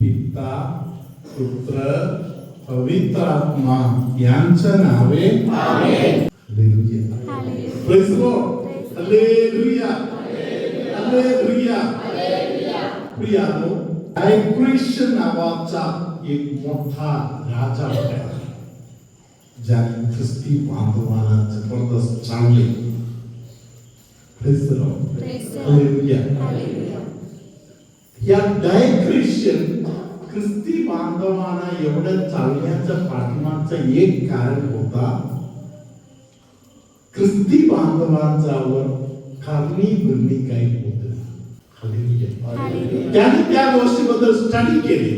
पिता पुत्र पवित्र आत्मा यांच्या नावे हालेलुया हालेलुया हालेलुया प्रियानो ख्रिश्चन नावाचा एक मोठा राजा होता. ज्याने ख्रिस्ती बांधवांना जबरदस्त चांगले. प्रेज लॉर्ड हालेलुया या डाय ख्रिश्चन ख्रिस्ती बांधवांना एवढं चालण्याचं पाठीमागचं एक कारण होता ख्रिस्ती बांधवांच्यावर कारणी बिरणी काही होत नाही. त्याने त्या गोष्टीबद्दल स्टडी केली.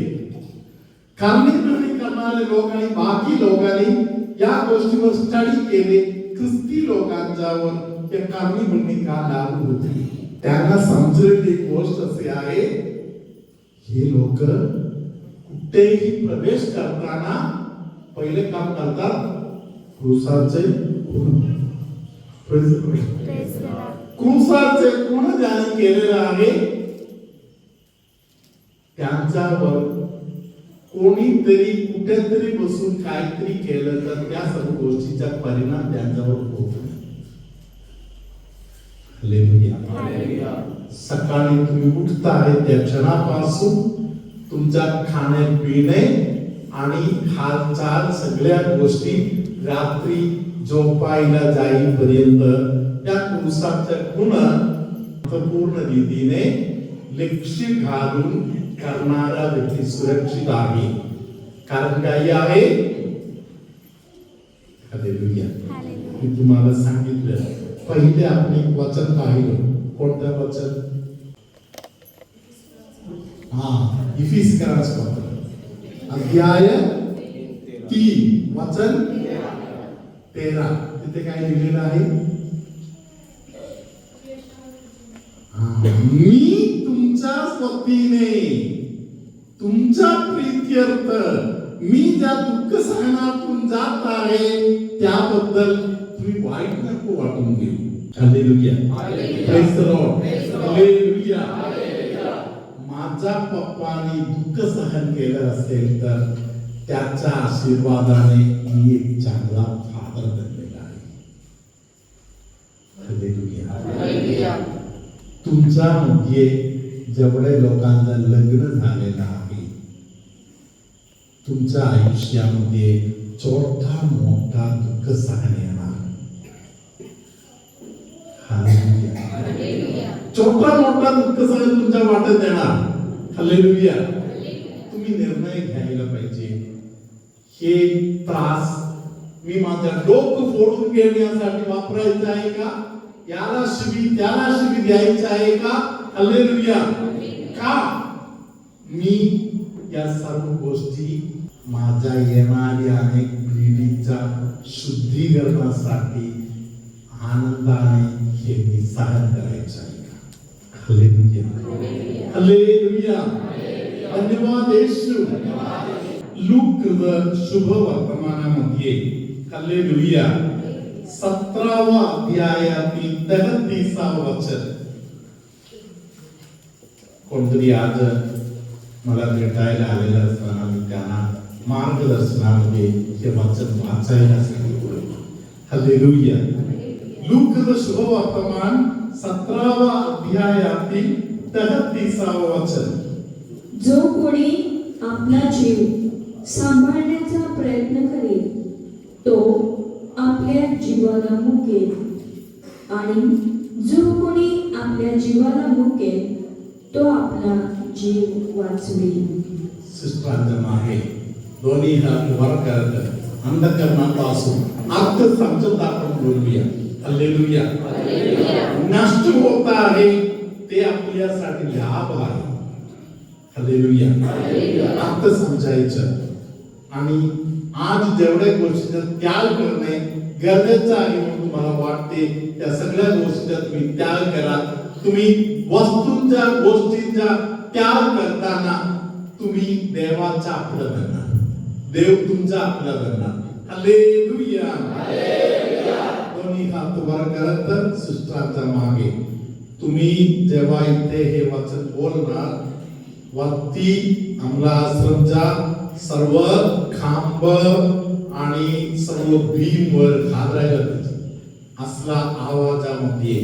कारणी बिरणी करणारे लोक आणि बाकी लोकांनी या गोष्टीवर स्टडी केले. ख्रिस्ती लोकांच्यावर त्या कारणी बिरणी का लागू होती त्यांना समजलेली गोष्ट अशी आहे हे लोक कुठेही प्रवेश करताना पहिले काम करतात कृषाचे कृषाचे Praise ज्याने केलेलं आहे? त्यांच्यावर कोणीतरी कुठेतरी बसून काहीतरी केलं तर त्या सर्व गोष्टीचा परिणाम त्यांच्यावर होतो. Hallelujah. सकाळी तुम्ही उठताय त्या क्षणापासून तुमच्या खाणे पिणे आणि हालचाल सगळ्या गोष्टी रात्री झोपायला जाईपर्यंत त्या पुरुषाच्या गुण पूर्ण रीतीने लक्ष घालून करणारा व्यक्ती सुरक्षित आहे. कारण काही आहे. मी तुम्हाला सांगितलं पहिले आपण एक वचन पाहिलं. कोणत्या वचन हा इफिस करा. अध्याय तीन वचन तेरा. तिथे काय लिहिलेलं आहे? मी तुमच्या स्वतीने तुमच्या प्रीत्यर्थ मी ज्या दुःख सहनातून जात आहे त्याबद्दल तुम्ही वाईट नको वाटून घेऊ. माझ्या पप्पाने दुःख सहन केलं असेल तर त्याच्या आशीर्वादाने मी एक चांगला फादर बनलेला आहे. Hallelujah. तुमच्यामध्ये जेवढे लोकांचं लग्न झालेलं आहे तुमच्या आयुष्यामध्ये छोटा मोठा दुःख सहन येणार चौथा छोटा मोठा दुःख सहन तुमच्या वाटत येणार? हल्लेलुया. तुम्ही निर्णय घ्यायला पाहिजे. हे त्रास मी माझ्या डोक फोडून घेण्यासाठी वापरायचं आहे का? याला शिवी त्याला शिवी द्यायचं आहे का? हल्लेलुया. का? मी या सर्व गोष्टी माझ्या येणाऱ्या अनेक पिढीच्या शुद्धीकरणासाठी आनंदाने हे मी सहन करायचं धन्यवाद येशू. लूक शुभ वर्तमानामध्ये. हालेलुया. सतरावा अध्यायातील तेहतीसावं वचन. कोणतरी आज मला भेटायला आलेलं असताना मी त्यांना मार्गदर्शनामध्ये हे वचन वाचायला सांगितलं. हालेलुया. लूक शुभ वर्तमान सतरावा अध्यायातील तेहतीसावं वचन। जो कोणी आपला जीव सांभाळण्याचा प्रयत्न करेल तो आपल्या जीवाला मुकेल. आणि जो कोणी आपल्या जीवाला मुकेल तो आपला जीव वाचवेल. सिस्टरांच्या मागे दोन्ही हात वर करत अंधकरणापासून अर्थ समजत आपण बोलूया. हालेलुया नष्ट होत आहे ते आपल्यासाठी लाभ आहे. हालेलुया अर्थ समजायचं. आणि आज जेवढ्या गोष्टीचा त्याग करणे गरजेचं आहे म्हणून तुम्हाला वाटते त्या सगळ्या गोष्टीचा तुम्ही त्याग करा. तुम्ही वस्तूंच्या गोष्टींचा त्याग करताना तुम्ही देवाचा आपलं करणार देव तुमचा आपला करणार हालेलुया कोणी हात उभार करत सिस्टरांच्या मागे. तुम्ही जेव्हा इथे हे वचन बोलणार वरती आमला आश्रमच्या सर्व खांब आणि सर्व भीम वर घाबरायला असला आवाजामध्ये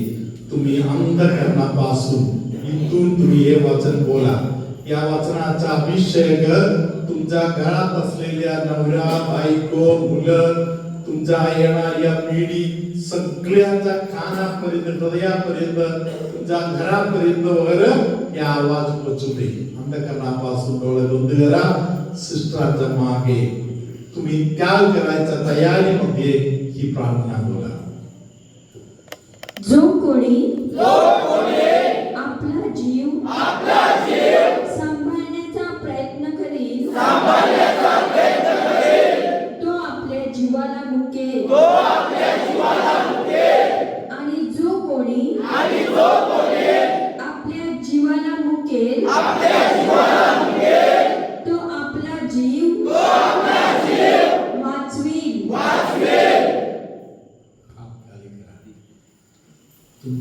तुम्ही अंधकरणापासून इथून तुम्ही हे वचन बोला. या वचनाचा अभिषेक तुमच्या घरात असलेल्या नवऱ्या बायको मुलं तुमच्या येणाऱ्या पिढी सगळ्यांच्या कानापर्यंत हृदयापर्यंत तुमच्या घरापर्यंत वर हे आवाज पोचू दे. अंधकरणापासून डोळे बंद करा. सिस्टरांच्या मागे. तुम्ही त्याग करायच्या तयारीमध्ये ही प्रार्थना बोला. जो कोणी? आपला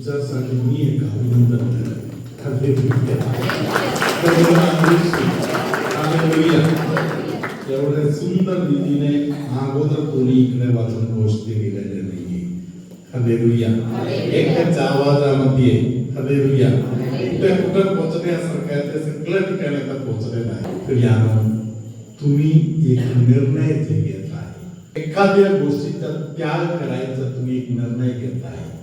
तुमच्यासाठी मी एक अभिनंदन करतो. हालेलुया. हालेलुया. एवढ्या सुंदर रीतीने अगोदर कोणी इकडे वाचून गोष्टी गेलेल्या नाहीये हालेलुया एकच आवाजामध्ये हालेलुया कुठे कुठे पोहोचण्यासारखं आहे ते सगळ्या ठिकाणी आता पोहोचलेलं आहे तर यानं तुम्ही एक निर्णय जे घेत आहे एखाद्या गोष्टीचा त्याग करायचा तुम्ही एक निर्णय घेत आहे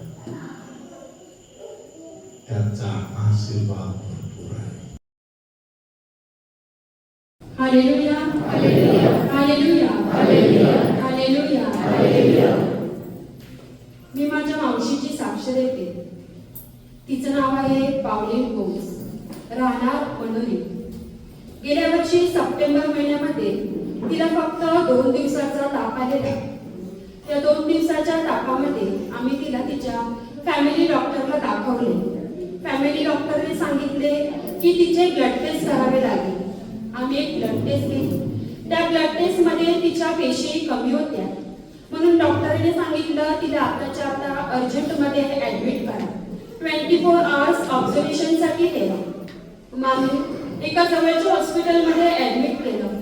त्यांचा आशीर्वाद भरपूर आहे हालेलुया हालेलुया हालेलुया मी माझ्या मावशीची साक्ष देते. तिचं नाव आहे पावली गोम्स राहणार मनोरी गेल्या वर्षी सप्टेंबर महिन्यामध्ये तिला फक्त दोन दिवसाचा ताप आलेला त्या दोन दिवसाच्या तापामध्ये आम्ही तिला तिच्या फॅमिली डॉक्टरला दाखवले. फॅमिली डॉक्टरने सांगितले की तिचे ब्लड टेस्ट करावे लागेल. आम्ही एक ब्लड टेस्ट घेतली त्या ब्लड टेस्टमध्ये तिच्या पेशी कमी होत्या. म्हणून डॉक्टरने सांगितलं तिला आताच्या आता अर्जंटमध्ये ऍडमिट करा. ट्वेंटी फोर आवर्स ऑब्झर्वेशनसाठी ठेवा. मग आम्ही एका जवळच्या हॉस्पिटलमध्ये ऍडमिट केलं.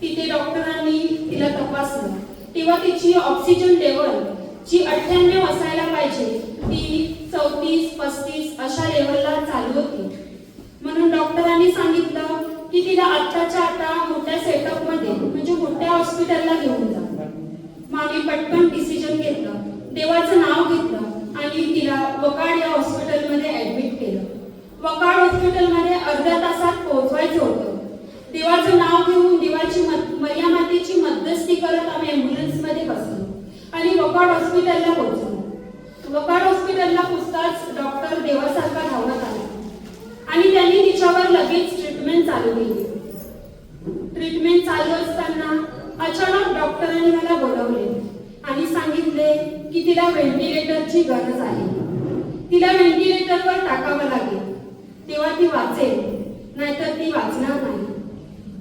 तिथे डॉक्टरांनी तिला तपासलं. तेव्हा तिची ऑक्सिजन लेवल जी अठ्ठ्याण्णव असायला पाहिजे ती चौतीस पस्तीस अशा लेवलला चालू होती. म्हणून डॉक्टरांनी सांगितलं की तिला आत्ताच्या आता मोठ्या सेटअपमध्ये म्हणजे मोठ्या हॉस्पिटलला घेऊन जा मग आम्ही पटकन डिसिजन घेतलं देवाचं नाव घेतलं आणि तिला वकाड या हॉस्पिटलमध्ये ऍडमिट केलं वकाड हॉस्पिटलमध्ये अर्ध्या तासात पोहोचवायचं होतं देवाचं नाव घेऊन देवाची मत- मर्या मातेची मध्यस्थी करत आम्ही ambulance मध्ये बसलो आणि वकाड हॉस्पिटलला पोहोचलो वकाड हॉस्पिटलला पुसताच डॉक्टर देवासारखा धावत आला आणि त्यांनी तिच्यावर लगेच ट्रीटमेंट चालू केली. ट्रीटमेंट चालू असताना अचानक डॉक्टरांनी मला बोलवले आणि सांगितले की तिला व्हेंटिलेटरची गरज आहे. तिला व्हेंटिलेटरवर टाकावं लागेल. तेव्हा ती वाचेल नाहीतर ती वाचणार नाही.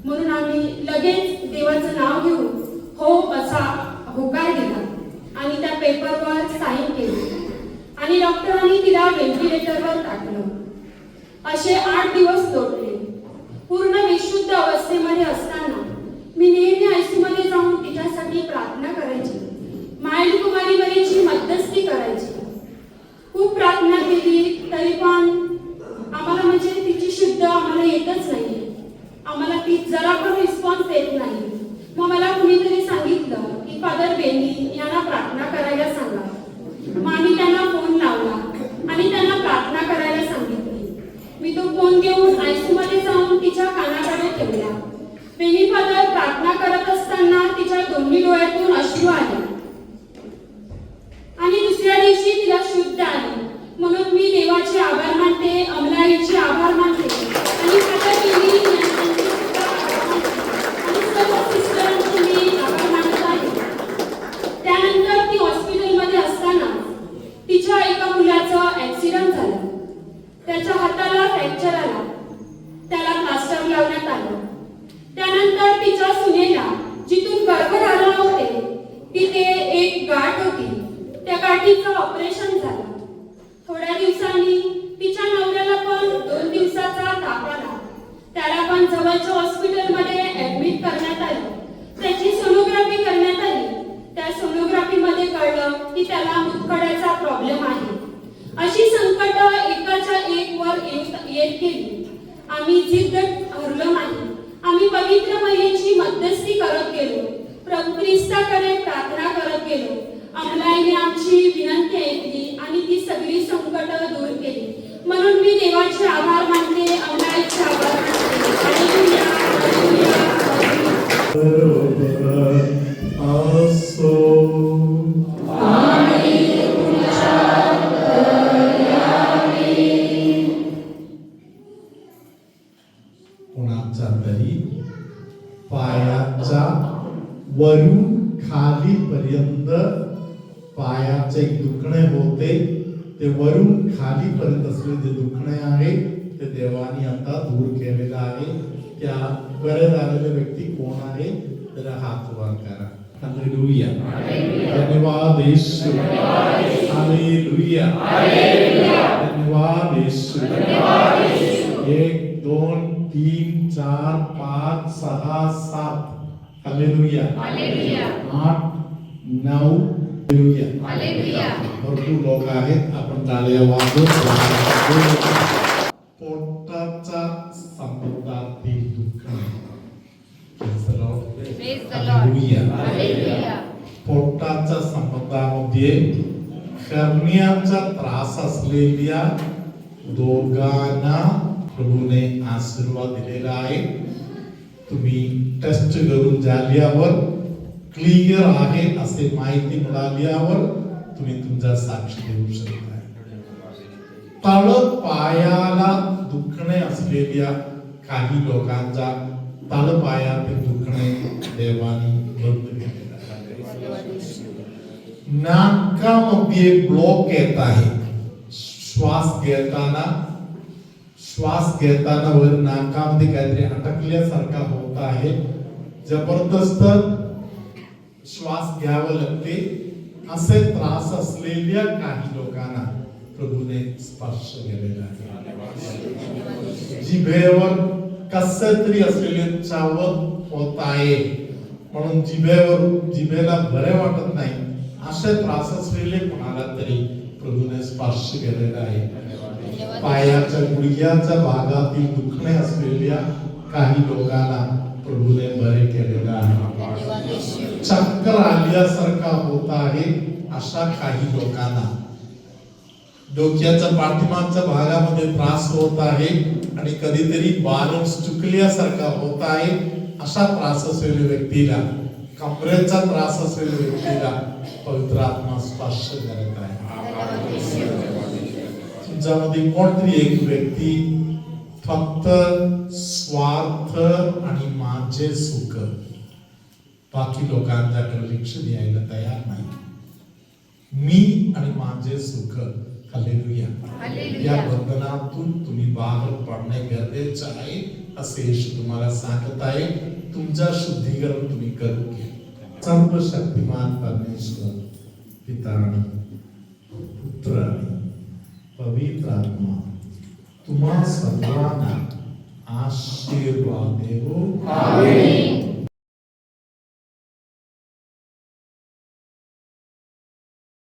म्हणून आम्ही लगेच देवाचं नाव घेऊन हो असा होकार दिला आणि त्या पेपरवर साईन केली. आणि डॉक्टरांनी तिला व्हेंटिलेटरवर टाकलं. असे आठ दिवस लोटले पूर्ण विशुद्ध अवस्थेमध्ये असताना मी नेहमी आयसीमध्ये जाऊन तिच्यासाठी प्रार्थना करायची. मायल कुमारीवरीची मध्यस्थी करायची. खूप प्रार्थना केली तरी पण आम्हाला म्हणजे तिची शुद्ध आम्हाला येतच नाही. आम्हाला ती जरा पण रिस्पॉन्स देत नाही. मग मला कुणीतरी सांगितलं की फादर बेनी यांना प्रार्थना करायला सांगा मग आम्ही त्यांना फोन लावला आणि त्यांना प्रार्थना करायला सांगितली मी तो फोन घेऊन आयसीयू मध्ये जाऊन तिच्या कानाकडे ठेवला बेनी फादर प्रार्थना करत असताना तिच्या दोन्ही डोळ्यातून अश्रू आले आणि दुसऱ्या दिवशी तिला शुद्ध आली म्हणून मी देवाचे आभार मानते अमलाईचे आभार मानते आणि फादर बेनी यांचे सुद्धा आभार मानते. आणि सर्व सिस्टरांचे मी आभार मानत आहे त्यानंतर ती हॉस्पिटलमध्ये असताना तिच्या एका मुलाचा ऍक्सिडेंट झाला त्याच्या हाताला फ्रॅक्चर आला त्याला प्लास्टर लावण्यात आलं त्यानंतर तिच्या सुनेला जिथून गर्भ झाला होते तिथे एक गाठ होती त्या गाठीचं ऑपरेशन झालं थोड्या दिवसांनी तिच्या नवऱ्याला पण दोन दिवसाचा ताप आला त्याला जवळच्या हॉस्पिटलमध्ये ऍडमिट करण्यात आलं. त्याची सोनोग्राफी करण्यात आली. त्या सोनोग्राफीमध्ये कळलं की त्याला मुतखड्याचा प्रॉब्लेम आहे. अशी संकट एकाच्या एक वर येत येत गेली. आम्ही जिद्द हरलो नाही. आम्ही पवित्र महिलेची मध्यस्थी करत गेलो. प्रभू ख्रिस्ताकडे प्रार्थना करत गेलो. आम्हाला आमची विनंती ऐकली वरून खाली पर्यंत पायाचे दुखणे होते ते वरून खाली पर्यंत असलेले जे दुखणे आहे ते देवानी आता दूर केलेलं आहे. त्या बरे झालेले व्यक्ती कोण आहे? त्याला हात वर करा. हालेलुया धन्यवाद येशू. हालेलुया धन्यवाद येशू. एक दोन तीन चार पाच सहा सात. हालेलुया आठ नऊ हालेलुया भरपूर लोक आहेत. आपण टाळ्या पोटाचा दुःख. पोटाच्या संबंधामध्ये करण्याचा त्रास असलेल्या दोघांना प्रभूने आशीर्वाद दिलेला आहे. तुम्ही टेस्ट करून झाल्यावर क्लिअर आहे असे माहिती मिळाल्यावर तुम्ही तुमचा साक्ष देऊ शकता. तळ पायाला दुखणे असलेल्या काही लोकांचा तळपायातील दुखणे देवानी बंद केलेला नाकामध्ये ब्लॉक येत आहे. श्वास घेताना श्वास घेताना वर नाकामध्ये काहीतरी अटकल्यासारखा होत आहे. जबरदस्त श्वास घ्यावं लागते. असे त्रास असलेल्या काही लोकांना प्रभूने स्पर्श केलेला आहे. जिभेवर कस तरी असलेले चावत होत आहे. म्हणून जिभेवर जिभेला बरे वाटत नाही असे त्रास असलेले कोणाला तरी प्रभूने स्पर्श केलेला आहे. पायाच्या गुडघ्याच्या भागातील दुखणे असलेल्या काही लोकांना प्रभूने बरे केलेलं आहे. चक्कर आल्यासारखा होत आहे अशा काही लोकांना. डोक्याच्या पाठीमागच्या भागामध्ये त्रास होत आहे आणि कधीतरी बॅलन्स चुकल्यासारखा होत आहे अशा त्रास असलेल्या व्यक्तीला कमरेचा त्रास असलेल्या व्यक्तीला पवित्र आत्मा स्पर्श करत आहे. तुमच्यामध्ये कोणतरी एक व्यक्ती फक्त स्वार्थ आणि माझे सुख. बाकी लोकांच्याकडे लक्ष द्यायला तयार नाही. मी आणि माझे सुख. हालेलुया. या बंधनातून तुम्ही बाहेर पडणे गरजेचं आहे असे येशू तुम्हाला सांगत आहे. तुमचं शुद्धीकरण तुम्ही करून घ्या. सर्वशक्तिमान परमेश्वर पिता आणि पुत्र आणि पवित्र आत्मा. तुम्हा सर्वांना आशीर्वाद देवो. आमीन.